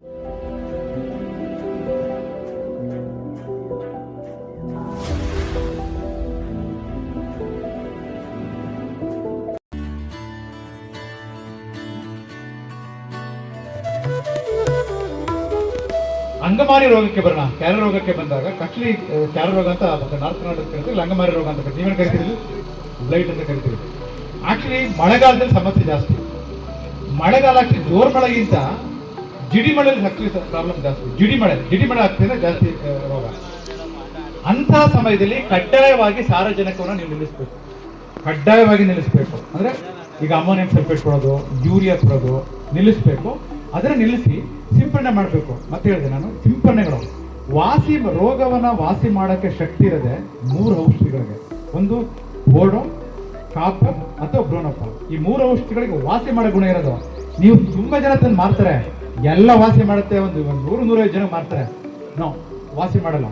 ಅಂಗಮಾರಿ ರೋಗಕ್ಕೆ ಬರೋಣ. ಕ್ಯಾರ ರೋಗಕ್ಕೆ ಬಂದಾಗ ಕಟ್ಲಿ ಕ್ಯಾರ ರೋಗ ಅಂತ ನಾರ್ತ್ ಕರ್ನಾಟಕ ಕರಿತೀವಿ. ಅಂಗಮಾರಿ ರೋಗ ಅಂತ ನೀವೇನು ಕರಿತೀರಿ? ಬ್ಲೈಟ್ ಅಂತ ಕರಿತೀವಿ ಆಕ್ಚುಲಿ ಮಳೆಗಾಲದಲ್ಲಿ ಸಮಸ್ಯೆ ಜಾಸ್ತಿ. ಮಳೆಗಾಲ ಆಕ್ಚುಲಿ ಜೋರ್ ಮಳೆಗಿಂತ ಜಿಡಿ ಮಳೆಯಲ್ಲಿ ಆಕ್ಚುಲಿ ಪ್ರಾಬ್ಲಮ್ ಜಾಸ್ತಿ ಜಿಡಿ ಮಳೆ ಜಿಡಿ ಮಳೆ ಆಗ್ತಿದ್ರೆ ಜಾಸ್ತಿ ರೋಗ. ಅಂತಹ ಸಮಯದಲ್ಲಿ ಕಡ್ಡಾಯವಾಗಿ ಸಾರಜನಕವನ್ನು ನೀವು ನಿಲ್ಲಿಸಬೇಕು. ಕಡ್ಡಾಯವಾಗಿ ನಿಲ್ಲಿಸಬೇಕು. ಅಂದ್ರೆ ಈಗ ಅಮೋನಿಯಂ ಸಲ್ಫೇಟ್ ಕೊಡೋದು, ಯೂರಿಯಾ ಕೊಡೋದು, ನಿಲ್ಲಿಸಬೇಕು. ಅದನ್ನು ನಿಲ್ಲಿಸಿ ಸಿಂಪಡಣೆ ಮಾಡಬೇಕು. ಮತ್ತೆ ಹೇಳಿದೆ ನಾನು, ಸಿಂಪಡಣೆಗಳು. ವಾಸಿ ರೋಗವನ್ನ ವಾಸಿ ಮಾಡೋಕ್ಕೆ ಶಕ್ತಿ ಇರದೆ ಮೂರು ಔಷಧಿಗಳಿಗೆ. ಒಂದು ಬೋರ್ಡೋ ಕಾಪರ್ ಅಥವಾ ಬ್ರೋನಪ್ಪ ಈ ಮೂರು ಔಷಧಿಗಳಿಗೆ ವಾಸಿ ಮಾಡೋ ಗುಣ ಇರೋದು. ನೀವು ತುಂಬಾ ಜನ ತಂದು ಮಾರ್ತಾರೆ. ಎಲ್ಲ ವಾಸಿ ಮಾಡುತ್ತೆ ಒಂದು ಒಂದು ನೂರು ನೂರೈವತ್ತು ಜನ ಮಾಡ್ತಾರೆ. ನೋ ವಾಸಿ ಮಾಡಲ್ಲ.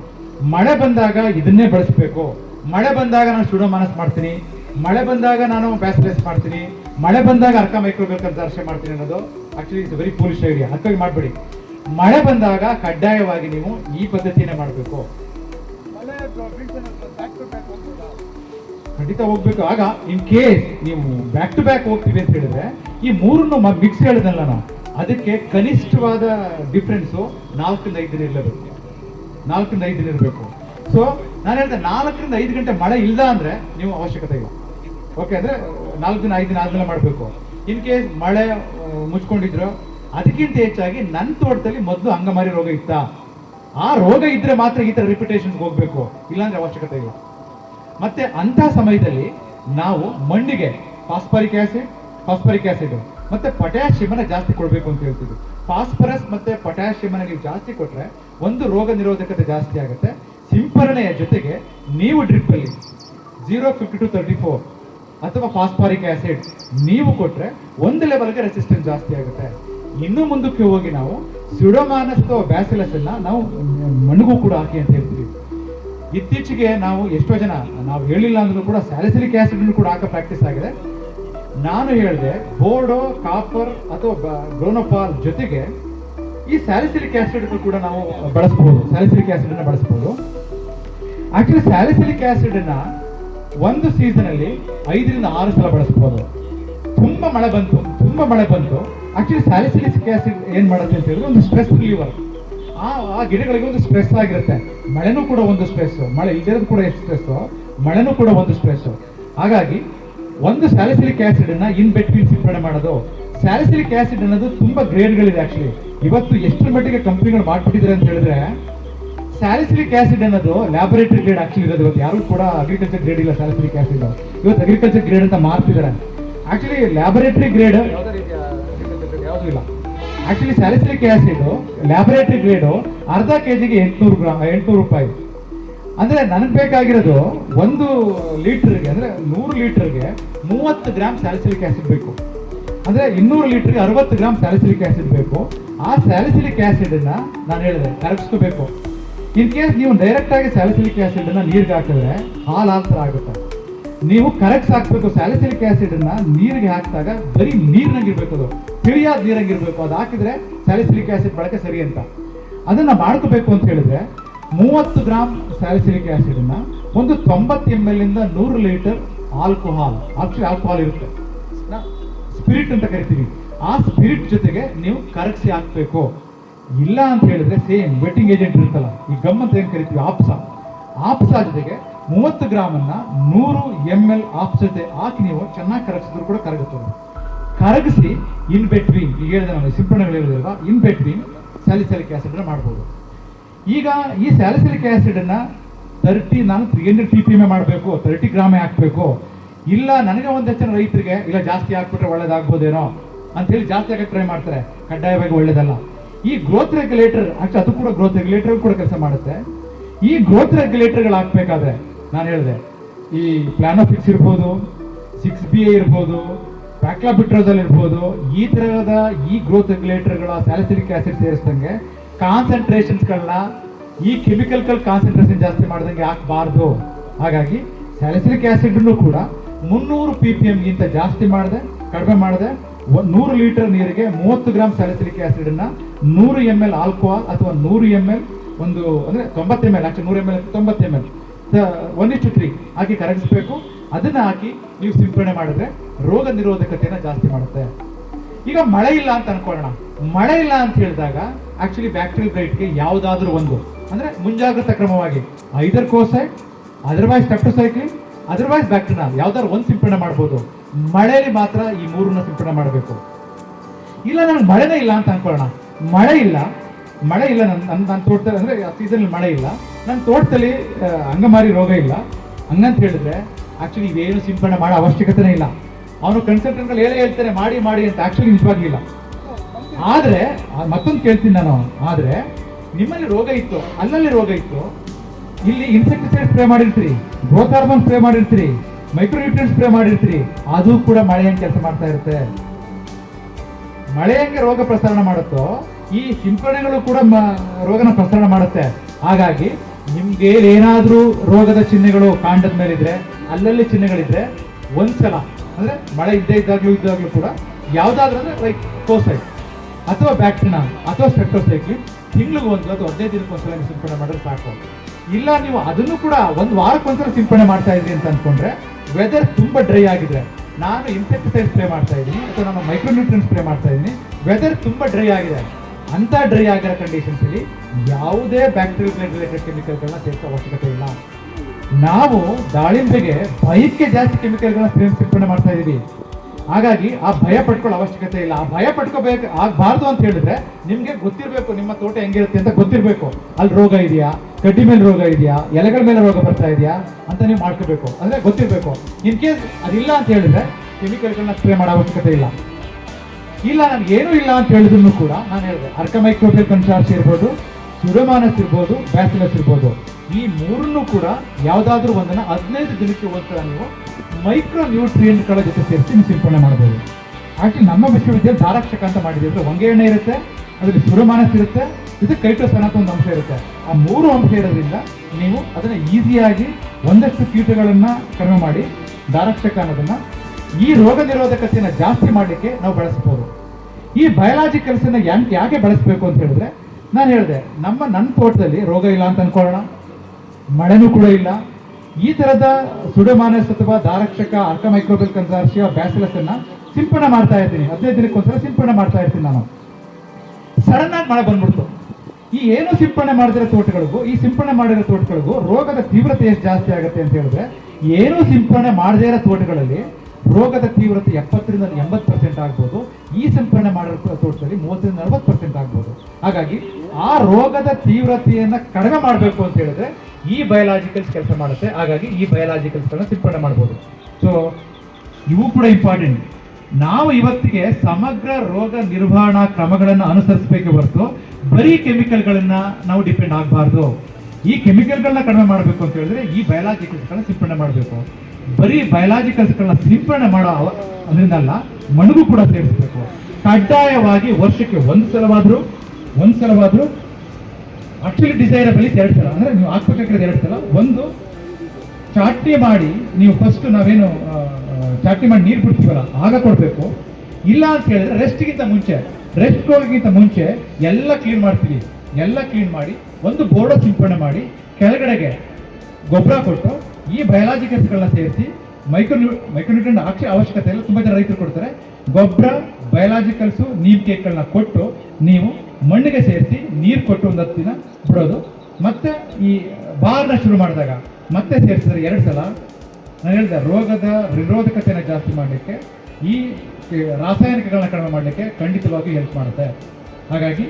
ಮಳೆ ಬಂದಾಗ ಇದನ್ನೇ ಬಳಸಬೇಕು. ಮಳೆ ಬಂದಾಗ ನಾನು ಸುಡೋಮಾನಸ್ ಮಾಡ್ತೀನಿ. ಮಳೆ ಬಂದಾಗ ನಾನು ಬ್ಯಾಸ್ಲೆಸ್ ಮಾಡ್ತೀನಿ. ಮಳೆ ಬಂದಾಗ ಅರ್ಕ ಮೈಕ್ರೋಬೇಕಂತ ಅರ್ಷೆ ಮಾಡ್ತೀನಿ ಅನ್ನೋದು actually it's very foolish idea ಅದಕ್ಕಾಗಿ ಮಾಡಬೇಡಿ. ಮಳೆ ಬಂದಾಗ ಕಡ್ಡಾಯವಾಗಿ ನೀವು ಈ ಪದ್ಧತಿಯನ್ನೇ ಮಾಡಬೇಕು. ಖಂಡಿತ ಹೋಗ್ಬೇಕು. ಆಗ ಇನ್ ಕೇಸ್ ನೀವು ಬ್ಯಾಕ್ ಟು ಬ್ಯಾಕ್ ಹೋಗ್ತೀವಿ ಅಂತ ಹೇಳಿದ್ರೆ ಈ ಮೂರನ್ನು ಮಿಕ್ಸ್ ಹೇಳಿದ್ನಲ್ಲ ನಾವು ಅದಕ್ಕೆ ಕನಿಷ್ಠವಾದ ಡಿಫ್ರೆನ್ಸು ನಾಲ್ಕರಿಂದ ದಿನ ಇರಲೇಬೇಕು. ನಾಲ್ಕರಿಂದ ದಿನ ಇರಬೇಕು. ಸೊ ನಾನು ಹೇಳ್ದೆ ನಾಲ್ಕರಿಂದ ಐದು ಗಂಟೆ ಮಳೆ ಇಲ್ಲ ಅಂದರೆ ನೀವು ಅವಶ್ಯಕತೆ ಇಲ್ಲ. ಓಕೆ ಅಂದರೆ ನಾಲ್ಕು ದಿನ ಐದು ದಿನ ಆದ್ಮೇಲೆ ಮಾಡಬೇಕು. ಇನ್ ಕೇಸ್ ಮಳೆ ಮುಚ್ಕೊಂಡಿದ್ರು, ಅದಕ್ಕಿಂತ ಹೆಚ್ಚಾಗಿ ನನ್ನ ತೋಟದಲ್ಲಿ ಮೊದಲು ಅಂಗಮಾರಿ ರೋಗ ಇತ್ತಾ. ಆ ರೋಗ ಇದ್ರೆ ಮಾತ್ರ ಈ ಥರ ರಿಪಿಟೇಷನ್ಗೆ ಹೋಗಬೇಕು. ಇಲ್ಲಾಂದ್ರೆ ಅವಶ್ಯಕತೆ ಇಲ್ಲ. ಮತ್ತೆ ಅಂತ ಸಮಯದಲ್ಲಿ ನಾವು ಮಣ್ಣಿಗೆ ಫಾಸ್ಪರಿಕ್ ಆ್ಯಸಿಡ್ ಫಾಸ್ಪರಿಕ್ ಆಸಿಡ್ ಮತ್ತೆ ಪೊಟ್ಯಾಷಿಯಮ್ ಅನ್ನ ಜಾಸ್ತಿ ಕೊಡಬೇಕು ಅಂತ ಹೇಳ್ತಿದ್ರು. ಫಾಸ್ಫರಸ್ ಮತ್ತೆ ಪೊಟ್ಯಾಷಿಯಮ್ ಅನ್ನ ನೀವು ಜಾಸ್ತಿ ಕೊಟ್ರೆ ಒಂದು ರೋಗ ನಿರೋಧಕತೆ ಜಾಸ್ತಿ ಆಗುತ್ತೆ. ಸಿಂಪರಣೆಯ ಜೊತೆಗೆ ನೀವು ಡ್ರಿಪ್ ಅಲ್ಲಿ zero fifty two thirty four ಅಥವಾ ಫಾಸ್ಫಾರಿಕ್ ಆಸಿಡ್ ನೀವು ಕೊಟ್ರೆ ಒಂದು ಲೆವೆಲ್ಗೆ ರೆಸಿಸ್ಟೆನ್ಸ್ ಜಾಸ್ತಿ ಆಗುತ್ತೆ. ಇನ್ನು ಮುಂದಕ್ಕೆ ಹೋಗಿ ನಾವು ಸಿಡೋಮಾನಸ್ ಅಥವಾ ಬ್ಯಾಸಿಲಸ್ ಅನ್ನ ನಾವು ಮಣ್ಣಿಗೂ ಕೂಡ ಹಾಕಿ ಅಂತ ಹೇಳ್ತೀವಿ. ಇತ್ತೀಚೆಗೆ ನಾವು ಎಷ್ಟೋ ಜನ, ನಾವು ಹೇಳಿಲ್ಲ ಅಂದ್ರೂ ಕೂಡ ಸ್ಯಾಲಿಸಿಲಿಕ್ ಆಸಿಡ್ ಕೂಡ ಹಾಕೋ ಪ್ರಾಕ್ಟೀಸ್ ಆಗಿದೆ. ನಾನು ಹೇಳಿದೆ, ಬೋರ್ಡೋ, ಕಾಪರ್ ಅಥವಾ ಗ್ರೋನೋಪಾಲ್ ಜೊತೆಗೆ ಈ ಸ್ಯಾಲಿಸಿಲಿಕ್ ಆಸಿಡ್ ಕೂಡ ನಾವು ಬಳಸಬಹುದು ಸ್ಯಾಲಿಸಿಲಿಕ್ ಆಸಿಡ್ ಅನ್ನ ಬಳಸಬಹುದು ಆಕ್ಚುಲಿ ಸ್ಯಾಲಿಸಿಲಿಕ್ ಆಸಿಡ್ ಅನ್ನ ಒಂದು ಸೀಸನ್ ಅಲ್ಲಿ ಐದರಿಂದ ಆರು ಸಲ ಬಳಸಬಹುದು ತುಂಬಾ ಮಳೆ ಬಂತು, ತುಂಬಾ ಮಳೆ ಬಂತು. ಆಕ್ಚುಲಿ ಸ್ಯಾಲಿಸಿಲಿಕ್ ಆಸಿಡ್ ಏನ್ ಮಾಡುತ್ತೆ ಅಂತ ಹೇಳಿದ್ರೆ ಒಂದು ಸ್ಟ್ರೆಸ್ ರಿಲೀವರ್ ಆ ಆ ಗಿಡಗಳಿಗೆ ಒಂದು ಸ್ಟ್ರೆಸ್ ಆಗಿರುತ್ತೆ. ಮಳೆನೂ ಕೂಡ ಒಂದು ಸ್ಟ್ರೆಸ್, ಮಳೆ ಇಲ್ದಿರೋದು ಕೂಡ ಎಷ್ಟು ಸ್ಟ್ರೆಸ್? ಮಳೆನೂ ಕೂಡ ಒಂದು ಸ್ಟ್ರೆಸ್. ಹಾಗಾಗಿ ಒಂದು ಸ್ಯಾಲಿಸಿಲಿಕ್ ಆಸಿಡ್ ಅನ್ನ ಇನ್ ಬೆಟ್ವೀನ್ ಸಿಂಪಡಣೆ ಮಾಡೋದು. ಸ್ಯಾಲಿಸಿಲಿಕ್ ಆಸಿಡ್ ಅನ್ನೋದು ತುಂಬಾ ಗ್ರೇಡ್ಗಳಿದೆ ಆಕ್ಚುಲಿ ಇವತ್ತು ಎಷ್ಟು ಮಟ್ಟಿಗೆ ಕಂಪ್ನಿಗಳು ಮಾಡ್ಬಿಟ್ಟಿದ್ರೆ ಅಂತ ಹೇಳಿದ್ರೆ ಸ್ಯಾಲಿಸಿಲಿಕ್ ಆಸಿಡ್ ಅನ್ನೋದು ಲ್ಯಾಬೊರೇಟರಿ ಗ್ರೇಡ್ ಆಕ್ಚುಲಿ ಇರೋದು. ಇವತ್ತು ಯಾರು ಕೂಡ ಅಗ್ರಿಕಲ್ಚರ್ ಗ್ರೇಡ್ ಇಲ್ಲ ಸ್ಯಾಲಿಸಿಲಿಕ್ ಆಸಿಡ್. ಇವತ್ತು ಅಗ್ರಿಕಲ್ಚರ್ ಗ್ರೇಡ್ ಅಂತ ಮಾರ್ತಿದ್ದಾರೆ ಆಕ್ಚುಲಿ ಲ್ಯಾಬೊರೇಟರಿ ಗ್ರೇಡ್ ಯಾವುದೂ ಇಲ್ಲ. Actually salicylic acid laboratory grade ಅರ್ಧ ಕೆಜಿಗೆ ಎಂಟುನೂರು ಗ್ರಾಮ್ ಎಂಟುನೂರು ರೂಪಾಯಿ. ಅಂದ್ರೆ ನನಗೆ ಬೇಕಾಗಿರೋದು ಒಂದು ಲೀಟರ್ಗೆ, ಅಂದ್ರೆ ನೂರು ಲೀಟರ್ಗೆ ಮೂವತ್ತು ಗ್ರಾಮ್ ಸ್ಯಾಲಿಸಿಲಿಕ್ ಆಸಿಡ್ ಬೇಕು. ಅಂದ್ರೆ ಇನ್ನೂರು ಲೀಟರ್ಗೆ ಅರವತ್ತು ಗ್ರಾಮ್ ಸ್ಯಾಲಿಸಿಲಿಕ್ ಆಸಿಡ್ ಬೇಕು. ಆ ಸ್ಯಾಲಿಸಿಲಿಕ್ ಆಸಿಡ್ ಅನ್ನ ನಾನು ಹೇಳಿದೆ, ಕರಗಿಸ್ಕೋಬೇಕು. ಇನ್ ಕೇಸ್ ನೀವು ಡೈರೆಕ್ಟ್ ಆಗಿ ಸ್ಯಾಲಿಸಿಲಿಕ್ ಆಸಿಡ್ ಅನ್ನ ನೀರಿಗೆ ಹಾಕಿದ್ರೆ ಹಾಲು ಥರ ಆಗುತ್ತೆ. ನೀವು ಕರೆಕ್ಟ್ ಹಾಕ್ಬೇಕು ಸ್ಯಾಲಿಸಿಲಿಕ್ ಆಸಿಡ್ ಅನ್ನ ನೀರಿಗೆ ಹಾಕಿದಾಗ ಬರೀ ನೀರಿನಾಗಿರ್ಬೇಕು ಅದು. ತಿಳಿಯಾದ ನೀರಾಗಿರ್ಬೇಕು, ಅದು ಹಾಕಿದ್ರೆ ಸ್ಯಾಲಿಸಿಲಿಕ್ ಆಸಿಡ್ ಬಳಕೆ ಸರಿ ಅಂತ. ಅದನ್ನ ಮಾಡ್ಕೋಬೇಕು ಅಂತ ಹೇಳಿದ್ರೆ ಮೂವತ್ತು ಗ್ರಾಮ್ ಸ್ಯಾಲಿಸಿಲಿಕ್ ಆಸಿಡ್ ಅನ್ನ ಒಂದು ತೊಂಬತ್ತು ಎಂ ಎಲ್ ಇಂದ ನೂರು ಲೀಟರ್ ಆಲ್ಕೋಹಾಲ್, ಆಕ್ಚುಲಿ ಆಲ್ಕೋಹಾಲ್ ಇರುತ್ತೆ. ಸ್ಪಿರಿಟ್ ಅಂತ ಕರಿತೀವಿ. ಆ ಸ್ಪಿರಿಟ್ ಜೊತೆಗೆ ನೀವು ಕರಗಿಸಿ ಹಾಕಬೇಕು. ಇಲ್ಲ ಅಂತ ಹೇಳಿದ್ರೆ ಸೇಮ್ ವೆಟ್ಟಿಂಗ್ ಏಜೆಂಟ್ ಇರುತ್ತಲ್ಲ, ಈ ಗಮ್ ಅಂತ ಏನು ಕರಿತೀವಿ? ಆಪ್ಸ. ಆಪ್ಸ ಜೊತೆಗೆ ಮೂವತ್ತು ಗ್ರಾಮನ್ನ ನೂರು ಎಂ ಎಲ್ ಆಪ್ಸ ಜೊತೆ ಹಾಕಿ ನೀವು ಚೆನ್ನಾಗಿ ಕರಗಿಸಿದ್ರು ಕೂಡ ಕರಗುತ್ತೆ. ಕರಗಿಸಿ ಇನ್ ಬೆಟ್ವೀನ್ ಈಗ ಹೇಳಿದೆ ನಾನು, ಸಿಂಪಡಣೆಗಳು ಹೇಳಿದ್ರಲ್ವಾ? ಇನ್ ಬೆಟ್ವೀನ್ ಸ್ಯಾಲಿಸಿಲಿಕ್ ಆಸಿಡ್ ಅನ್ನ ಮಾಡ್ಬೋದು. ಈಗ ಈ ಸ್ಯಾಲಿಸಿಲಿಕ್ ಆಸಿಡ್ ಅನ್ನ ತರ್ಟಿ ನಾನು three hundred T P M ಮಾಡಬೇಕು, ತರ್ಟಿ ಗ್ರಾಮ್ ಹಾಕಬೇಕು. ಇಲ್ಲ, ನನಗೆ ಒಂದು ಹೆಚ್ಚಿನ ರೈತರಿಗೆ, ಇಲ್ಲ, ಜಾಸ್ತಿ ಹಾಕ್ಬಿಟ್ರೆ ಒಳ್ಳೇದಾಗ್ಬೋದೇನೋ ಅಂತ ಹೇಳಿ ಜಾಸ್ತಿ ಆಗಕ್ಕೆ ಟ್ರೈ ಮಾಡ್ತಾರೆ. ಕಡ್ಡಾಯವಾಗಿ ಒಳ್ಳೇದಲ್ಲ. ಈ ಗ್ರೋತ್ ರೆಗ್ಯುಲೇಟರ್ ಆಕ್ಚುಲಿ ಅದು ಕೂಡ ಗ್ರೋತ್ ರೆಗ್ಯುಲೇಟರ್ ಕೂಡ ಕೆಲಸ ಮಾಡುತ್ತೆ. ಈ ಗ್ರೋತ್ ರೆಗ್ಯುಲೇಟರ್ಗಳು ಹಾಕ್ಬೇಕಾದ್ರೆ ನಾನು ಹೇಳಿದೆ, ಈ ಪ್ಲಾನೋಫಿಕ್ಸ್ ಇರ್ಬೋದು ಸಿಕ್ಸ್ ಬಿ ಎ ಇರ್ಬೋದು ಪ್ಯಾಕ್ಲಾಬಿಟ್ರೋಸಲ್ ಇರ್ಬೋದು, ಈ ತರಹದ ಈ ಗ್ರೋತ್ ರೆಗ್ಯುಲೇಟರ್ಗಳ ಸ್ಯಾಲಿಸಿಲಿಕ್ ಆಸಿಡ್ ಸೇರಿಸ್ದಂಗೆ ಕಾನ್ಸಂಟ್ರೇಷನ್ಸ್ಗಳನ್ನ ಈ ಕೆಮಿಕಲ್ಗಳ ಕಾನ್ಸಂಟ್ರೇಷನ್ ಜಾಸ್ತಿ ಮಾಡ್ದಂಗೆ ಹಾಕಬಾರ್ದು. ಹಾಗಾಗಿ ಸ್ಯಾಲಿಸಿಲಿಕ್ ಆಸಿಡ್ ಕೂಡ ಮುನ್ನೂರು ಪಿ ಪಿ ಗಿಂತ ಜಾಸ್ತಿ ಮಾಡಿದೆ, ಕಡಿಮೆ ಮಾಡಿದೆ. ನೂರು ಲೀಟರ್ ನೀರಿಗೆ ಮೂವತ್ತು ಗ್ರಾಮ್ ಸ್ಯಾಲಿಸಿಲಿಕ್ ಆಸಿಡ್ ಅನ್ನ ನೂರು ಎಂ ಎಲ್ ಆಲ್ಕೋಹಾಲ್ ಅಥವಾ ನೂರು ಎಂ ಎಲ್ ಒಂದು ಅಂದ್ರೆ ತೊಂಬತ್ತು ಎಂ ಎಲ್ ಆಕ್ಚುಲಿ ನೂರು ಎಂ ಎಲ್ ತೊಂಬತ್ತು ಎಂ ಎಲ್ ಒನ್ ಇಷ್ಟು ಟ್ರೀ ಹಾಕಿ ಕರಗಿಸ್ಬೇಕು ಅದನ್ನ ಹಾಕಿ ನೀವು ಸಿಂಪಡಣೆ ಮಾಡಿದ್ರೆ ರೋಗ ನಿರೋಧಕತೆಯನ್ನು ಜಾಸ್ತಿ ಮಾಡುತ್ತೆ. ಈಗ ಮಳೆ ಇಲ್ಲ ಅಂತ ಅನ್ಕೊಳ್ಳೋಣ. ಮಳೆ ಇಲ್ಲ ಅಂತ ಹೇಳಿದಾಗ ಆಕ್ಚುಲಿ ಬ್ಯಾಕ್ಟೀರಿಯಲ್ ಬ್ರೈಟ್ಗೆ ಯಾವುದಾದ್ರೂ ಒಂದು, ಅಂದ್ರೆ ಮುಂಜಾಗ್ರತಾ ಕ್ರಮವಾಗಿ either Kocide otherwise streptocycline otherwise bacteria ಯಾವ್ದಾದ್ರು ಒಂದು ಸಿಂಪಡಣೆ ಮಾಡ್ಬೋದು. ಮಳೆಯಲ್ಲಿ ಮಾತ್ರ ಈ ಮೂರನ್ನ ಸಿಂಪಡಣೆ ಮಾಡಬೇಕು. ಇಲ್ಲ, ನನಗೆ ಮಳೆನೇ ಇಲ್ಲ ಅಂತ ಅನ್ಕೊಳ್ಳೋಣ. ಮಳೆ ಇಲ್ಲ. ಮಳೆ ಇಲ್ಲ ನನ್ನ ನನ್ನ ನನ್ನ ತೋಟದಲ್ಲಿ, ಅಂದರೆ ಆ ಸೀಸನ್ ಮಳೆ ಇಲ್ಲ. ನನ್ನ ತೋಟದಲ್ಲಿ ಅಂಗಮಾರಿ ರೋಗ ಇಲ್ಲ. ಹಂಗಂತ ಹೇಳಿದ್ರೆ ಆ್ಯಕ್ಚುಲಿ ಇವೇನು ಸಿಂಪಡಣೆ ಮಾಡೋ ಅವಶ್ಯಕತೆನೇ ಇಲ್ಲ. ಅವನು ಕನ್ಸಲ್ಟೆಂಟ್ಗಳು ಹೇಳೇ ಹೇಳ್ತಾರೆ, ಮಾಡಿ ಮಾಡಿ ಅಂತ ಆ್ಯಕ್ಚುಲಿ ನಿಜವಾಗ್ಲಿಲ್ಲ ಆದ್ರೆ ಮತ್ತೊಂದು ಕೇಳ್ತೀನಿ ನಾನು ಆದರೆ, ನಿಮ್ಮಲ್ಲಿ ರೋಗ ಇತ್ತು, ಅಲ್ಲಲ್ಲಿ ರೋಗ ಇತ್ತು, ಇಲ್ಲಿ ಇನ್ಸೆಕ್ಟಿಸೈಡ್ ಸ್ಪ್ರೇ ಮಾಡಿರ್ತೀರಿ ಗ್ರೋತ್ ಹಾರ್ಮೋನ್ ಸ್ಪ್ರೇ ಮಾಡಿರ್ತೀರಿ ಮೈಕ್ರೋನ್ಯೂಟ್ರಿಯನ್ ಸ್ಪ್ರೇ ಮಾಡಿರ್ತೀರಿ, ಅದು ಕೂಡ ಮಳೆ ಹೆಂಗ್ ಕೆಲಸ ಮಾಡ್ತಾ ಇರುತ್ತೆ. ಮಳೆ ಹೆಂಗೆ ರೋಗ ಪ್ರಸರಣ ಮಾಡುತ್ತೋ, ಈ ಸಿಂಪಡಣೆಗಳು ಕೂಡ ರೋಗನ ಪ್ರಸರಣ ಮಾಡುತ್ತೆ. ಹಾಗಾಗಿ, ನಿಮ್ಗೆ ಏನಾದ್ರೂ ರೋಗದ ಚಿಹ್ನೆಗಳು ಕಾಂಡದ ಮೇಲಿದ್ರೆ, ಅಲ್ಲಲ್ಲಿ ಚಿಹ್ನೆಗಳಿದ್ರೆ, ಒಂದ್ಸಲ, ಅಂದ್ರೆ ಮಳೆ ಇದ್ದೇ ಇದ್ದಾಗ್ಲೂ ಇದ್ದಾಗ್ಲೂ ಕೂಡ, ಯಾವ್ದಾದ್ರು ಅಂದ್ರೆ ಲೈಕ್ ಕೋಸೈಡ್. ಅಥವಾ ಬ್ಯಾಕ್ಟಿನ ಅಥವಾ ಸ್ಪೆಕ್ಟೋಸೈಕ್ಲಿನ್ ತಿಂಗಳಿಗೆ ಒಂದು ಅಥವಾ ಹದಿನೈದು ದಿನಕ್ಕೆ ಒಂದ್ಸಲ ನೀವು ಸಿಂಪಡಣೆ ಮಾಡಿದ್ರೆ ಸಾಕು. ಇಲ್ಲ, ನೀವು ಅದನ್ನು ಕೂಡ ಒಂದು ವಾರಕ್ಕೊಂದ್ಸಲ ಸಿಂಪಡಣೆ ಮಾಡ್ತಾ ಇದ್ರಿ ಅಂತ ಅನ್ಕೊಂಡ್ರೆ ವೆದರ್ ತುಂಬ ಡ್ರೈ ಆಗಿದೆ. ನಾನು ಇನ್ಸೆಕ್ಟಿಸೈಡ್ ಸ್ಪ್ರೇ ಮಾಡ್ತಾ ಇದ್ದೀನಿ ಅಥವಾ ನಾನು ಮೈಕ್ರೋನ್ಯೂಟ್ರಿಯನ್ ಸ್ಪ್ರೇ ಮಾಡ್ತಾ ಇದ್ದೀನಿ. ವೆದರ್ ತುಂಬ ಡ್ರೈ ಆಗಿದೆ. ಅಂತ ಡ್ರೈ ಆಗಿರೋ ಕಂಡೀಷನ್ಸಲ್ಲಿ ಯಾವುದೇ ಬ್ಯಾಕ್ಟೀರಿಯಲ್ ರಿಲೇಟೆಡ್ ಕೆಮಿಕಲ್ಗಳನ್ನ ಸೇರಿಸೋ ಅವಶ್ಯಕತೆ ಇಲ್ಲ. ನಾವು ದಾಳಿಂಬೆಗೆ ಬೈಕ್ಗೆ ಜಾಸ್ತಿ ಕೆಮಿಕಲ್ಗಳನ್ನ ಸಿಂಪಡಣೆ ಮಾಡ್ತಾ ಇದೀವಿ ಹಾಗಾಗಿ ಆ ಭಯ ಪಡ್ಕೊಳ್ಳೋ ಅವಶ್ಯಕತೆ ಇಲ್ಲ. ಆ ಭಯ ಪಡ್ಕೋಬೇಕು, ಆಗಬಾರ್ದು ಅಂತ ಹೇಳಿದ್ರೆ ನಿಮಗೆ ಗೊತ್ತಿರಬೇಕು ನಿಮ್ಮ ತೋಟ ಹೆಂಗಿರುತ್ತೆ ಅಂತ ಗೊತ್ತಿರಬೇಕು. ಅಲ್ಲಿ ರೋಗ ಇದೆಯಾ? ಕಡ್ಡಿ ಮೇಲೆ ರೋಗ ಇದೆಯಾ? ಎಲೆಗಳ ಮೇಲೆ ರೋಗ ಬರ್ತಾ ಇದೆಯಾ? ಅಂತ ನೀವು ಮಾಡ್ಕೋಬೇಕು. ಅಂದರೆ ಗೊತ್ತಿರಬೇಕು. ಇನ್ ಕೇಸ್ ಅದಿಲ್ಲ ಅಂತ ಹೇಳಿದ್ರೆ ಕೆಮಿಕಲ್ಗಳನ್ನ ಸ್ಪ್ರೇ ಮಾಡೋ ಅವಶ್ಯಕತೆ ಇಲ್ಲ. ಇಲ್ಲ, ನನಗೆ ಏನೂ ಇಲ್ಲ ಅಂತ ಹೇಳಿದ್ರು ಕೂಡ ನಾನು ಹೇಳಿದೆ ಅರ್ಕಮೈಕ್ರೋಫಿಲ್ ಕನ್ಸಾರ್ಸ್ ಇರ್ಬೋದು ಸುರಮಾನಸ್ ಇರ್ಬೋದು ಬ್ಯಾಸಿಲಸ್ ಇರ್ಬೋದು. ಈ ಮೂರನ್ನು ಕೂಡ ಯಾವುದಾದ್ರೂ ಒಂದನ್ನು ಹದಿನೈದು ದಿನಕ್ಕೆ ಒಂದ್ಸಲ ನೀವು ಮೈಕ್ರೋ ನ್ಯೂಟ್ರಿಯೆಂಟ್ಗಳ ಜೊತೆ ಸೇರಿಸಿ ನೀವು ಸಿಂಪಡಣೆ ಮಾಡಬಹುದು ಆಕ್ಚುಲಿ ನಮ್ಮ ವಿಶ್ವವಿದ್ಯಾಲಯ ಧಾರಕ್ಷಕ ಅಂತ ಮಾಡಿದ್ರೆ ಅಂದರೆ ಹೊಂಗೆ ಎಣ್ಣೆ ಇರುತ್ತೆ, ಅದರಲ್ಲಿ ಸುರಮಾನಸ್ ಇರುತ್ತೆ, ಇದು ಕೈಟೋಸನ ಅಂತ ಒಂದು ಅಂಶ ಇರುತ್ತೆ. ಆ ಮೂರು ಅಂಶ ಇರೋದ್ರಿಂದ ನೀವು ಅದನ್ನು ಈಸಿಯಾಗಿ ಒಂದಷ್ಟು ಕೀಟಗಳನ್ನು ಕಡಿಮೆ ಮಾಡಿ ಧಾರಕ್ಷಕ ಅನ್ನೋದನ್ನು ಈ ರೋಗ ನಿರೋಧಕತೆಯನ್ನು ಜಾಸ್ತಿ ಮಾಡಲಿಕ್ಕೆ ನಾವು ಬಳಸ್ಬೋದು. ಈ ಬಯಾಲಜಿಕಲ್ಸನ್ನ ಯಾಕೆ ಯಾಕೆ ಬಳಸಬೇಕು ಅಂತ ಹೇಳಿದ್ರೆ, ನಾನು ಹೇಳಿದೆ, ನಮ್ಮ ನನ್ನ ತೋಟದಲ್ಲಿ ರೋಗ ಇಲ್ಲ ಅಂತ ಅನ್ಕೊಳ್ಳೋಣ. ಮಳೆನೂ ಕೂಡ ಇಲ್ಲ. ಈ ತರದ ಸುಡಮಾನಸ್ ಅಥವಾ ದಾರಕ್ಷಕ ಅರ್ಕಮೈಕ್ರೋಬಲ್ ಕನ್ಸಾರ್ಷಿಯ ಬ್ಯಾಸಿಲಸ್ ಅನ್ನ ಸಿಂಪಡಣೆ ಮಾಡ್ತಾ ಇರ್ತೀನಿ. ಹದಿನೈದು ದಿನಕ್ಕೊಂದ್ಸಲ ಸಿಂಪಡಣೆ ಮಾಡ್ತಾ ಇರ್ತೀನಿ ನಾನು. ಸಡನ್ ಆಗಿ ಮಳೆ ಬಂದ್ಬಿಡ್ತು. ಈ ಏನು ಸಿಂಪಡಣೆ ಮಾಡಿದ್ರೆ ತೋಟಗಳಿಗೂ, ಈ ಸಿಂಪಡಣೆ ಮಾಡಿರೋ ತೋಟಗಳಿಗೂ ರೋಗದ ತೀವ್ರತೆ ಎಷ್ಟು ಜಾಸ್ತಿ ಆಗುತ್ತೆ ಅಂತ ಹೇಳಿದ್ರೆ, ಏನು ಸಿಂಪಡಣೆ ಮಾಡದೇ ಇರೋ ತೋಟಗಳಲ್ಲಿ ರೋಗದ ತೀವ್ರತೆ ಎಪ್ಪತ್ತರಿಂದ ಎಂಬತ್ತು ಪರ್ಸೆಂಟ್ ಆಗ್ಬೋದು. ಈ ಸಿಂಪಡಣೆ ಮಾಡಿರೋ ತೋಟದಲ್ಲಿ ಮೂವತ್ತರಿಂದ ನಲವತ್ತು ಪರ್ಸೆಂಟ್ ಆಗ್ಬೋದು. ಹಾಗಾಗಿ ಆ ರೋಗದ ತೀವ್ರತೆಯನ್ನು ಕಡಿಮೆ ಮಾಡಬೇಕು ಅಂತ ಹೇಳಿದ್ರೆ ಈ ಬಯಲಾಜಿಕಲ್ಸ್ ಕೆಲಸ ಮಾಡುತ್ತೆ. ಹಾಗಾಗಿ ಈ ಬಯಲಾಜಿಕಲ್ಸ್ಗಳನ್ನ ಸಿಂಪಡಣೆ ಮಾಡ್ಬೋದು. ಸೊ ಇವು ಕೂಡ ಇಂಪಾರ್ಟೆಂಟ್ ನಾವು ಇವತ್ತಿಗೆ ಸಮಗ್ರ ರೋಗ ನಿರ್ವಹಣಾ ಕ್ರಮಗಳನ್ನು ಅನುಸರಿಸಬೇಕು ಹೊರತು ಬರೀ ಕೆಮಿಕಲ್ಗಳನ್ನ ನಾವು ಡಿಪೆಂಡ್ ಆಗಬಾರ್ದು. ಈ ಕೆಮಿಕಲ್ಗಳನ್ನ ಕಡಿಮೆ ಮಾಡಬೇಕು ಅಂತ ಹೇಳಿದ್ರೆ ಈ ಬಯಲಾಜಿಕಲ್ಸ್ಗಳನ್ನ ಸಿಂಪಡಣೆ ಮಾಡಬೇಕು. ಬರೀ ಬಯಲಾಜಿಕಲ್ಸ್ಗಳನ್ನ ಸಿಂಪಡಣೆ ಮಾಡೋ ಅದರಿಂದಲ್ಲ ಮಣಗು ಕೂಡ ಸೇರಿಸಬೇಕು. ಕಡ್ಡಾಯವಾಗಿ ವರ್ಷಕ್ಕೆ ಒಂದು ಸಲವಾದರೂ ಒಂದು ಸಲವಾದ್ರೂ ಆಕ್ಚುಲಿ ಡಿಸೈರಬಲ್ ಎರಡು ಸಲ. ಅಂದ್ರೆ ನೀವು ಹಾಕ್ಬೇಕಾಗಿರೋದು ಎರಡು ಸಲ. ಒಂದು ಚಾಟಿ ಮಾಡಿ ನೀವು ಫಸ್ಟ್ ನಾವೇನು ಆ, ಆ, ಚಾಟಿ ಮಾಡಿ ನೀರು ಬಿಡ್ತೀವಲ್ಲ ಆಗ ಕೊಡಬೇಕು. ಇಲ್ಲ ಅಂತ ಹೇಳಿದ್ರೆ ರೆಸ್ಟ್ಗಿಂತ ಮುಂಚೆ ರೆಸ್ಟ್ ಹೋಗೋಕ್ಕಿಂತ ಮುಂಚೆ ಎಲ್ಲ ಕ್ಲೀನ್ ಮಾಡ್ತೀವಿ. ಎಲ್ಲ ಕ್ಲೀನ್ ಮಾಡಿ ಒಂದು ಬೋರ್ಡ ಸಿಂಪಡಣೆ ಮಾಡಿ ಕೆಳಗಡೆಗೆ ಗೊಬ್ಬರ ಕೊಟ್ಟು ಈ ಬಯಲಾಜಿಕಲ್ಸ್ಗಳನ್ನ ಸೇರಿಸಿ ಮೈಕ್ರೋ ಮೈಕ್ರೋನ್ಯೂಟ್ರೆಂಟ್ ಆಕ್ಷ ಅವಶ್ಯಕತೆ ಇಲ್ಲ ತುಂಬ ಜನ ರೈತರು ಕೊಡ್ತಾರೆ. ಗೊಬ್ಬರ ಬಯಲಾಜಿಕಲ್ಸು ನೀರ್ ಕೇಕ್ಗಳನ್ನ ಕೊಟ್ಟು ನೀವು ಮಣ್ಣಿಗೆ ಸೇರಿಸಿ ನೀರು ಕೊಟ್ಟು ಒಂದು ಹತ್ತು ಬಿಡೋದು. ಮತ್ತೆ ಈ ಬಾರ್ನ ಶುರು ಮಾಡಿದಾಗ ಮತ್ತೆ ಸೇರಿಸಿದ್ರೆ ಎರಡು ಸಲ. ನಾನು ಹೇಳಿದೆ, ರೋಗದ ನಿರೋಧಕತೆಯನ್ನು ಜಾಸ್ತಿ ಮಾಡಲಿಕ್ಕೆ, ಈ ರಾಸಾಯನಿಕಗಳನ್ನ ಕಡಿಮೆ ಮಾಡಲಿಕ್ಕೆ ಖಂಡಿತವಾಗಿ ಹೆಲ್ಪ್ ಮಾಡುತ್ತೆ. ಹಾಗಾಗಿ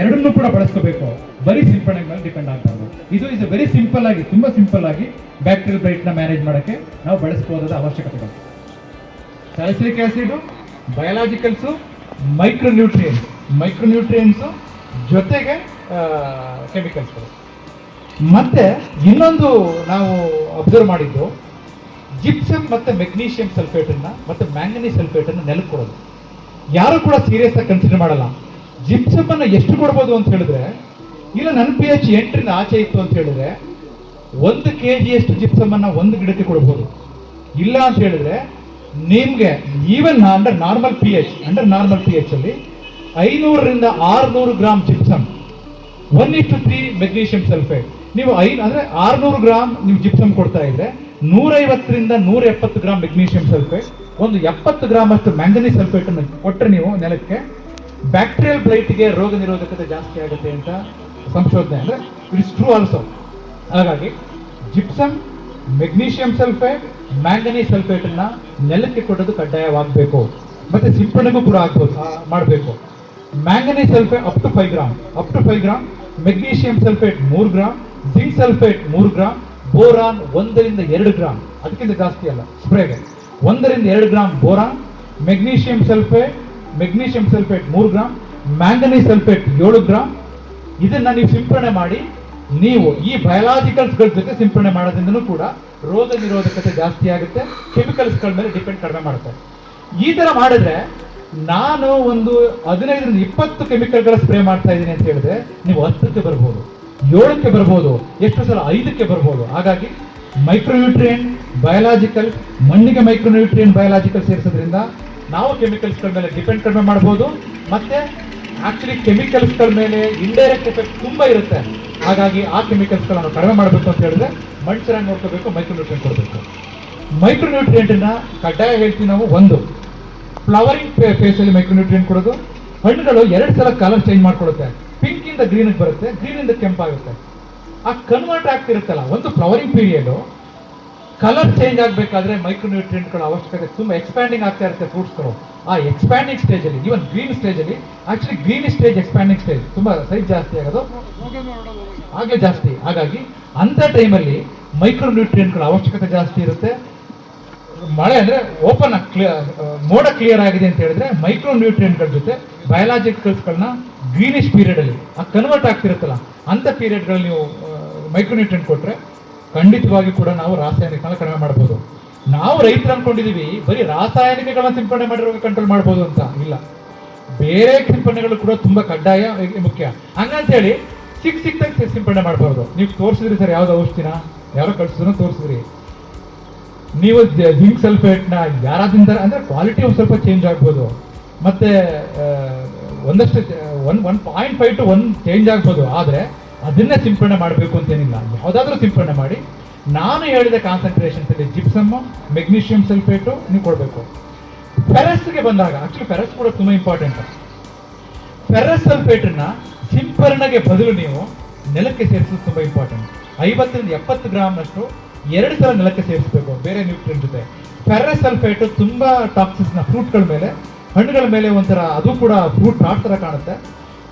ಎರಡನ್ನೂ ಕೂಡ ಬಳಸ್ಕೋಬೇಕು. ಬರೀ ಸಿಂಪಡಣೆ ಮೇಲೆ ಡಿಪೆಂಡ್ ಆಗ್ಬಾರ್ದು. ಇದು ಇಸ್ ವೆರಿ ಸಿಂಪಲ್ ಆಗಿ, ತುಂಬ ಸಿಂಪಲ್ ಆಗಿ ಬ್ಯಾಕ್ಟೀರಿಯಲ್ ಬ್ರೈಟ್ನ ಮ್ಯಾನೇಜ್ ಮಾಡೋಕ್ಕೆ ನಾವು ಬಳಸ್ಬೋದಾದ ಅವಶ್ಯಕತೆಗಳು. Salicylic acid biologicals micronutrients micronutrients ಜೊತೆಗೆ ಕೆಮಿಕಲ್ಸ್ಗಳು ಮತ್ತೆ ಇನ್ನೊಂದು ನಾವು ಅಬ್ಸರ್ವ್ ಮಾಡಿದ್ದು ಜಿಪ್ಸಮ್ ಮತ್ತೆ ಮೆಗ್ನೀಷಿಯಂ ಸಲ್ಫೇಟ್ ಮತ್ತು ಮತ್ತೆ ಮ್ಯಾಂಗನೀಸ್ ಸಲ್ಫೇಟ್ ಅನ್ನ ನೆಲಕ್ಕೆ ಕೊಡೋದು. ಯಾರು ಕೂಡ ಸೀರಿಯಸ್ ಆಗಿ ಕನ್ಸಿಡರ್ ಮಾಡಲ್ಲ. ಜಿಪ್ಸಮ್ ಅನ್ನ ಎಷ್ಟು ಕೊಡ್ಬೋದು ಅಂತ ಹೇಳಿದ್ರೆ, ಇಲ್ಲ ನನ್ನ ಪಿ ಎಚ್ ಎಂಟ್ರಿಂದ ಆಚೆ ಇತ್ತು ಅಂತ ಹೇಳಿದ್ರೆ, ಒಂದು ಕೆ ಜಿಯಷ್ಟು ಜಿಪ್ಸಮ್ ಅನ್ನ ಒಂದು ಗಿಡಕ್ಕೆ ಕೊಡ್ಬೋದು. ಇಲ್ಲ ಅಂತ ಹೇಳಿದ್ರೆ ನಿಮ್ಗೆ even under normal P H under normal P H ಅಲ್ಲಿ ಐನೂರರಿಂದ ಆರ್ನೂರು ಗ್ರಾಮ್ ಜಿಪ್ಸಮ್ ಒನ್ ಇಷ್ಟು ತ್ರೀ ಮೆಗ್ನೀಷಿಯಂ ಸಲ್ಫೇಟ್ ನೀವು ಐ, ಅಂದ್ರೆ ಆರ್ನೂರು ಗ್ರಾಮ್ ನೀವು ಜಿಪ್ಸಮ್ ಕೊಡ್ತಾ ಇದ್ರೆ ನೂರೈವತ್ತರಿಂದ ನೂರ ಎಪ್ಪತ್ತು ಗ್ರಾಮ್ ಮೆಗ್ನೀಷಿಯಂ ಸಲ್ಫೇಟ್ ಒಂದು ಎಪ್ಪತ್ತು ಗ್ರಾಮ್ ಅಷ್ಟು ಮ್ಯಾಂಗನೀಸ್ ಸಲ್ಫೇಟ್ ಅನ್ನು ಕೊಟ್ಟರೆ ನೀವು ನೆಲಕ್ಕೆ ಬ್ಯಾಕ್ಟೀರಿಯಲ್ ಬ್ಲೈಟ್ಗೆ ರೋಗ ನಿರೋಧಕತೆ ಜಾಸ್ತಿ ಆಗುತ್ತೆ ಅಂತ ಸಂಶೋಧನೆ ಅಂದ್ರೆ ಇಟ್ಸ್ ಟ್ರೂ ಆಲ್ಸೋ ಹಾಗಾಗಿ gypsum magnesium sulphate manganese sulphate ಅನ್ನ ನೆಲಕ್ಕೆ ಕೊಡೋದು ಕಡ್ಡಾಯವಾಗಬೇಕು. ಮತ್ತೆ ಸಿಂಪಡಣೆಗೂ ಕೂಡ ಆಗ್ಬೋದು ಮಾಡಬೇಕು. Manganese sulphate up to five gram up to five gram magnesium sulphate ಮೂರು ಗ್ರಾಮ್ ಜಿಂಕ್ ಸಲ್ಫೇಟ್ ಮೂರು ಗ್ರಾಮ್ ಬೋರಾನ್ ಒಂದರಿಂದ ಎರಡು ಗ್ರಾಮ್ ಅದಕ್ಕಿಂತ ಜಾಸ್ತಿ ಅಲ್ಲ, ಸ್ಪ್ರೇಗೆ. ಒಂದರಿಂದ ಎರಡು gram boron magnesium sulphate magnesium sulphate ಮೂರು ಗ್ರಾಮ್ ಮ್ಯಾಂಗನೀಸ್ ಸಲ್ಫೇಟ್ ಏಳು ಗ್ರಾಮ್ ಇದನ್ನು ನೀವು ಸಿಂಪಡಣೆ ಮಾಡಿ ನೀವು ಈ ಬಯಲಾಜಿಕಲ್ಸ್ಗಳ ಜೊತೆ ಸಿಂಪಡಣೆ ಮಾಡೋದ್ರಿಂದನೂ ಕೂಡ ರೋಗ ನಿರೋಧಕತೆ ಜಾಸ್ತಿ ಆಗುತ್ತೆ ಕೆಮಿಕಲ್ಸ್ಗಳ ಮೇಲೆ ಡಿಪೆಂಡ್ ಕಡಿಮೆ ಮಾಡುತ್ತೆ. ಈ ತರ ಮಾಡಿದ್ರೆ ನಾನು ಒಂದು ಹದಿನೈದರಿಂದ ಇಪ್ಪತ್ತು ಕೆಮಿಕಲ್ಗಳ ಸ್ಪ್ರೇ ಮಾಡ್ತಾ ಇದ್ದೀನಿ ಅಂತ ಹೇಳಿದ್ರೆ ನೀವು ಹತ್ತಕ್ಕೆ ಬರ್ಬೋದು, ಏಳಕ್ಕೆ ಬರ್ಬೋದು, ಎಷ್ಟು ಸಲ ಐದಕ್ಕೆ ಬರ್ಬೋದು. ಹಾಗಾಗಿ ಮೈಕ್ರೋನ್ಯೂಟ್ರಿಯೆಂಟ್ ಬಯಲಾಜಿಕಲ್ ಮಣ್ಣಿಗೆ ಮೈಕ್ರೋನ್ಯೂಟ್ರಿಯನ್ ಬಯಲಾಜಿಕಲ್ ಸೇರಿಸೋದ್ರಿಂದ ನಾವು ಕೆಮಿಕಲ್ಸ್ಗಳ ಮೇಲೆ ಡಿಪೆಂಡ್ ಕಡಿಮೆ ಮಾಡ್ಬೋದು, ಮತ್ತೆ ಆಕ್ಚುಲಿ ಕೆಮಿಕಲ್ಸ್ಗಳ ಮೇಲೆ ಇಂಡೈರೆಕ್ಟ್ ಎಫೆಕ್ಟ್ ತುಂಬಾ ಇರುತ್ತೆ. ಹಾಗಾಗಿ ಆ ಕೆಮಿಕಲ್ಸ್ಗಳನ್ನು ಕಡಿಮೆ ಮಾಡಬೇಕು ಅಂತ ಹೇಳಿದ್ರೆ ಚೆನ್ನಾಗಿ ನೋಡ್ಕೋಬೇಕು ಮೈಕ್ರೋನ್ಯೂಟ್ರಿಯೆಂಟ್ ಕೊಡಬೇಕು. ಮೈಕ್ರೋನ್ಯೂಟ್ರಿಯೆಂಟನ್ನು ಕಡ್ಡಾಯ ಹೇಳ್ತೀವಿ ನಾವು ಒಂದು. ಫ್ಲವರಿಂಗ್ ಫೇಸಲ್ಲಿ ಮೈಕ್ರೋನ್ಯೂಟ್ರಿಯೆಂಟ್ ಕೊಡೋದು. ಹಣ್ಣುಗಳು ಎರಡು ಸಲ ಕಲರ್ ಚೇಂಜ್ ಮಾಡ್ಕೊಡುತ್ತೆ ಪಿಂಕ್ ಇಂದ ಗ್ರೀನ್ ಬರುತ್ತೆ ಗ್ರೀನ್ ಇಂದ ಕೆಂಪಾಗುತ್ತೆ. ಆ ಕನ್ವರ್ಟ್ ಆಗ್ತಿರುತ್ತಲ್ಲ ಒಂದು ಫ್ಲವರಿಂಗ್ ಪೀರಿಯಡ್ ಕಲರ್ ಚೇಂಜ್ ಆಗಬೇಕಾದ್ರೆ ಮೈಕ್ರೋನ್ಯೂಟ್ರಿಯೆಂಟ್ಗಳ ಅವಶ್ಯಕತೆ ತುಂಬಾ ಎಕ್ಸ್ಪ್ಯಾಂಡಿಂಗ್ ಆಗ್ತಾ ಇರುತ್ತೆ ಫ್ರೂಟ್ಸ್ಗಳು ಆ ಎಕ್ಸ್ಪ್ಯಾಂಡಿಂಗ್ ಸ್ಟೇಜ್ ಅಲ್ಲಿ ಇವನ್ ಗ್ರೀನ್ ಸ್ಟೇಜ್ ಅಲ್ಲಿ actually green stage expanding stage ತುಂಬಾ ಸೈಜ್ ಜಾಸ್ತಿ ಆಗೋದು. ಹಾಗೆ ಜಾಸ್ತಿ. ಹಾಗಾಗಿ ಅಂಥ ಟೈಮಲ್ಲಿ ಮೈಕ್ರೋನ್ಯೂಟ್ರಿಯೆಂಟ್ಗಳ ಅವಶ್ಯಕತೆ ಜಾಸ್ತಿ ಇರುತ್ತೆ. ಮಳೆ ಅಂದರೆ ಓಪನ್ ಮೋಡ ಕ್ಲಿಯರ್ ಆಗಿದೆ ಅಂತ ಹೇಳಿದ್ರೆ ಮೈಕ್ರೋ ನ್ಯೂಟ್ರಿಯೆಂಟ್ಗಳ ಜೊತೆ ಬಯಲಾಜಿಕಲ್ಸ್ಗಳನ್ನ ಗ್ರೀನಿಶ್ ಪೀರಿಯಡಲ್ಲಿ ಆ ಕನ್ವರ್ಟ್ ಆಗ್ತಿರುತ್ತಲ್ಲ, ಅಂಥ ಪೀರಿಯಡ್ಗಳಲ್ಲಿ ನೀವು ಮೈಕ್ರೋ ನ್ಯೂಟ್ರಿಯೆಂಟ್ ಕೊಟ್ರೆ ಖಂಡಿತವಾಗಿ ಕೂಡ ನಾವು ರಾಸಾಯನಿಕಗಳನ್ನ ಕಡಿಮೆ ಮಾಡ್ಬೋದು. ನಾವು ರೈತರು ಅಂದ್ಕೊಂಡಿದ್ದೀವಿ ಬರೀ ರಾಸಾಯನಿಕಗಳನ್ನ ಸಿಂಪಡಣೆ ಮಾಡಿರೋ ಕಂಟ್ರೋಲ್ ಮಾಡ್ಬೋದು ಅಂತ ಇಲ್ಲ. ಬೇರೆ ಸಿಂಪಡಣೆಗಳು ಕೂಡ ತುಂಬ ಕಡ್ಡಾಯ ಮುಖ್ಯ. ಹಂಗಂತ ಹೇಳಿ ಸಿಕ್ ಸಿಕ್ತಾಗ ಸಿಂಪಡಣೆ ಮಾಡಬಾರ್ದು. ನೀವು ತೋರಿಸಿದ್ರಿ ಸರ್ ಯಾವ್ದು ಔಷಧಿನ? ಯಾರೋ ಕಳ್ಸಿದ್ರು ತೋರಿಸಿದ್ರಿ. ನೀವು ಜಿಂಕ್ ಸಲ್ಫೇಟ್ನ ಯಾರಾದ್ರಿಂದ ಅಂದ್ರೆ ಕ್ವಾಲಿಟಿ ಒಂದು ಸ್ವಲ್ಪ ಚೇಂಜ್ ಆಗ್ಬೋದು. ಮತ್ತೆ ಒಂದಷ್ಟು one one point five two one change ಆಗ್ಬೋದು. ಆದರೆ ಅದನ್ನೇ ಸಿಂಪಡಣೆ ಮಾಡಬೇಕು ಅಂತೇನಿಲ್ಲ. ಯಾವುದಾದ್ರೂ ಸಿಂಪಡಣೆ ಮಾಡಿ. ನಾನು ಹೇಳಿದ ಕಾನ್ಸಂಟ್ರೇಷನ್ಸಲ್ಲಿ ಅಲ್ಲಿ ಜಿಪ್ಸಮ್ ಮೆಗ್ನೀಷಿಯಂ ಸಲ್ಫೇಟು ನೀವು ಕೊಡಬೇಕು. ಫೆರಸ್ಗೆ ಬಂದಾಗ ಆ್ಯಕ್ಚುಲಿ ಫೆರಸ್ ಕೂಡ ತುಂಬಾ ಇಂಪಾರ್ಟೆಂಟ್ ಫೆರಸ್ ಸಲ್ಫೇಟ್ನ ಸಿಂಪರಣೆಗೆ ಬದಲು ನೀವು ನೆಲಕ್ಕೆ ಸೇರಿಸೋದು ತುಂಬ ಇಂಪಾರ್ಟೆಂಟ್ ಐವತ್ತರಿಂದ ಎಪ್ಪತ್ತು ಗ್ರಾಮ್ನಷ್ಟು ಎರಡು ಸಲ ನೆಲಕ್ಕೆ ಸೇರಿಸಬೇಕು. ಬೇರೆ ನ್ಯೂಟ್ರಿಯನ್ ಜೊತೆ. ಪ್ಯಾರಾಸಲ್ಫೇಟು ತುಂಬ ತುಂಬಾ ಟಾಕ್ಸಿಸ್ನ ಫ್ರೂಟ್ಗಳ ಮೇಲೆ, ಹಣ್ಣುಗಳ ಮೇಲೆ ಒಂಥರ ಅದು ಕೂಡ ಫ್ರೂಟ್ ನಾಟ್ ಥರ ಕಾಣುತ್ತೆ.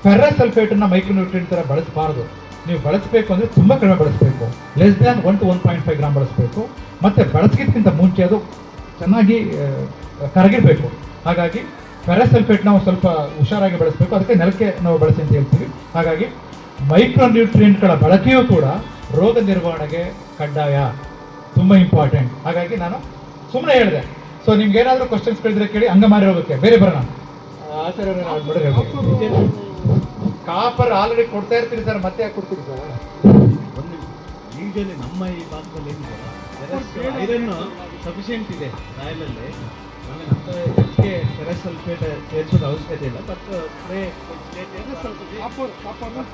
ಫೆರಸ್ ಸಲ್ಫೇಟ್ನ ಮೈಕ್ರೋ ನ್ಯೂಟ್ರಿಯನ್ ತರ ಬಳಸಬಾರದು. ನೀವು ಬಳಸಬೇಕು ಅಂದರೆ ತುಂಬ ಕಡಿಮೆ ಬಳಸಬೇಕು. Less than one two one point five gram ಬಳಸಬೇಕು. ಮತ್ತು ಬಳಸೋದಕ್ಕಿಂತ ಮುಂಚೆ ಅದು ಚೆನ್ನಾಗಿ ಕರಗಿರಬೇಕು. ಹಾಗಾಗಿ ಫೆರಸಲ್ಫೇಟ್ ನಾವು ಸ್ವಲ್ಪ ಹುಷಾರಾಗಿ ಬಳಸಬೇಕು. ಅದಕ್ಕೆ ನೆಲಕ್ಕೆ ನಾವು ಬಳಸಿ ಅಂತ ಹೇಳ್ತೀವಿ. ಹಾಗಾಗಿ ಮೈಕ್ರೋ ನ್ಯೂಟ್ರಿಯೆಂಟ್ಗಳ ಬಳಕೆಯೂ ಕೂಡ ರೋಗ ನಿರ್ವಹಣೆಗೆ ಕಡ್ಡಾಯ. ತುಂಬಾ ಇಂಪಾರ್ಟೆಂಟ್ ಹಾಗಾಗಿ ನಾನು ಸುಮ್ಮನೆ ಹೇಳಿದೆ. ಸೊ ನಿಮ್ಗೆ ಏನಾದರೂ ಕ್ವಶನ್ಸ್ ಕೇಳಿದ್ರೆ ಕೇಳಿ ಅಂಗಮಾರಿ ಹೋಗುತ್ತೆ ಬೇರೆ ಬರೋಣ. ಕಾಪರ್ ಆಲ್ರೆಡಿ ಕೊಡ್ತಾ ಇರ್ತೀರಿ ಸರ್ ಮತ್ತೆ ಯಾಕೆ ಕೊಡ್ತೀರಿ ಸರ್? ಇದನ್ನು ಯೂಶಲಿ ನಮ್ಮ ಈ ಭಾಗದಲ್ಲಿ ಏನಿದೆ ಐರನ್ ಸಫಿಷಿಯೆಂಟ್ ಇದೆ ಸಾಯಲಲ್ಲಿ ಹೆಚ್ಚಿಗೆ ಸೇರಿಸೋದು ಅವಶ್ಯಕತೆ ಇಲ್ಲ ಬಟ್ ಸ್ಪ್ರೇ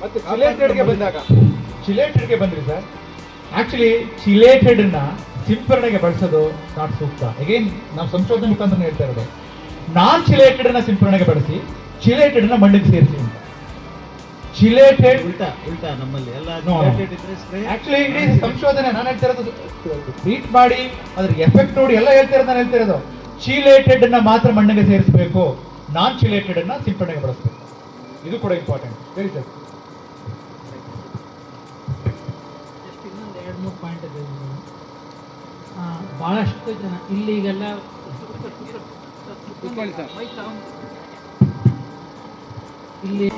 ಮತ್ತೆ ಚಿಲೇಟೆಡ್ಗೆ ಬಂದಾಗ ಚಿಲೇಟೆಡ್ಗೆ ಬಂದ್ರಿ ಸರ್ ಆಕ್ಚುಲಿ ಚಿಲೇಟೆಡ್ನ ಸಿಂಪರಣೆಗೆ ಬಳಸೋದು ನಾಟ್ ಸೂಕ್ತ ಅಗೇನ್ ನಾವು ಸಂಶೋಧನೆ ಮುಖಾಂತರ ಹೇಳ್ತಾ ಇರೋದು ನಾನ್ ಚಿಲೇಟೆಡ್ನ ಸಿಂಪರಣೆಗೆ ಬಳಸಿ ಚಿಲೇಟೆಡ್ನ ಮಣ್ಣಿಗೆ ಸೇರಿಸಿ ಅಂತ ಚಿಲೇಟೆಡ್ ಉಲ್ಟಾ ಉಲ್ಟಾ ನಮ್ಮಲ್ಲಿ ಎಲ್ಲ ಆಕ್ಚುಲಿ ಇಡೀ ಸಂಶೋಧನೆ ನಾನು ಹೇಳ್ತಾ ಇರೋದು ಟ್ರೀಟ್ ಮಾಡಿ ಅದ್ರ ಎಫೆಕ್ಟ್ ನೋಡಿ ಎಲ್ಲ ಹೇಳ್ತಾ ಇರೋದು ನಾನು ಹೇಳ್ತಾ ಇರೋದು ಚಿಲೇಟೆಡ್ ಅನ್ನ ಮಾತ್ರ ಮಣ್ಣಿಗೆ ಸೇರಿಸಬೇಕು. ನಾನ್ ಚೀಲೇಟೆಡ್ ಅನ್ನ ಸಿಂಪಡಣೆಗೆ ಬಳಸಬೇಕು. ಇದು ಕೂಡ ಇಂಪಾರ್ಟೆಂಟ್ ಸರಿ ಸರ್ ಎರಡು ಮೂರು ಪಾಯಿಂಟ್ ಇದೆ ಆ, ಬಹಳಷ್ಟು ಜನ ಇಲ್ಲಿಗೆಲ್ಲ ಇಲ್ಲಿ